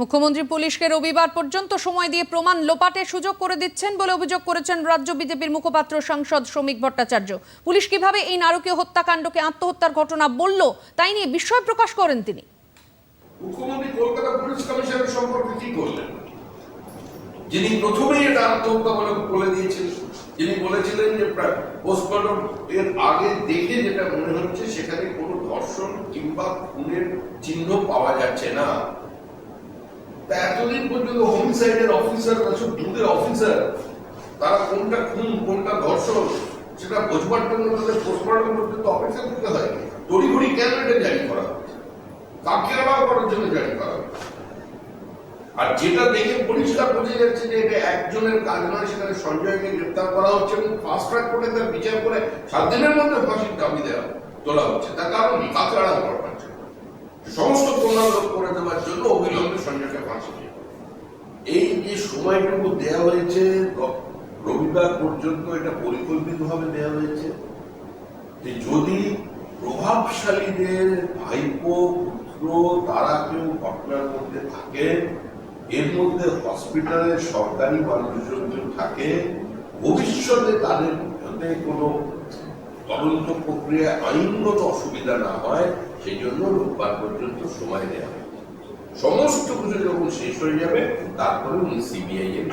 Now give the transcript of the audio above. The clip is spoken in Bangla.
মুখ্যমন্ত্রী পুলিশকে রবিবার পর্যন্ত সময় দিয়ে প্রমাণ লোপাটের সুযোগ করে দিচ্ছেন বলে অভিযোগ করেছেন রাজ্য বিজেপির মুখপাত্র সাংসদ শ্রমিক ভট্টাচার্য। পুলিশ কীভাবে এই নারকীয় হত্যাকাণ্ডকে আত্মহত্যার ঘটনা বলল, তাই নিয়ে বিস্ময় প্রকাশ করেন তিনি। মুখ্যমন্ত্রী কলকাতা পুলিশ কমিশনের সম্পর্কে কি যিনি প্রথমেই এটা আত্মহত্যা বলে বলে যিনি বলেছিলেন যে পোস্টমর্টম এর আগে দেখে যেটা মনে হচ্ছে, সেখানে কোনো ধর্ষণ কিংবা খুনের চিহ্ন পাওয়া যাচ্ছে না। এতদিন পর্যন্ত হোমিসাইডের অফিসার সব দুধের অফিসার তারা কোনটা খুন, কোনটা ধর্ষণ, সেটা বোঝবার জন্য তাদের পর্যন্ত অপেক্ষা করতে হয়। তড়িঘড়ি কেন এটা জারি করা কাকে করার জন্য জারি করা আর যেটা দেখে পরিষ্কার বোঝা যাচ্ছে যে এটা একজনের কাজ নয়, সেখানে সঞ্জয়কে গ্রেপ্তার করা হচ্ছে এবং ফাস্ট ট্র্যাক করে তার বিচার করে সাত দিনের মধ্যে ফাঁসির দাবি দেওয়া তোলা হচ্ছে। তার কারণ কাকে আড়াল করা সমস্ত করে দেওয়ার জন্য অবিলম্বে সঞ্জয়কে ফাঁসি দিয়ে দেওয়া। এই যে সময়টুকু দেওয়া হয়েছে রবিবার পর্যন্ত এটা পরিকল্পিতভাবে দেওয়া হয়েছে যে যদি প্রভাবশালীদের ভাইপো, পুত্র, তারা কেউ ঘটনার মধ্যে থাকে, এর মধ্যে হসপিটালে সরকারি মানুষজন কেউ থাকে, ভবিষ্যতে তাদের যাতে কোনো তদন্ত প্রক্রিয়া আইনগত অসুবিধা না হয়, সেই জন্য রোববার পর্যন্ত সময় দেওয়া হয় সমস্ত কিছু যখন শেষ হয়ে যাবে তারপরে উনি সিবিআই এর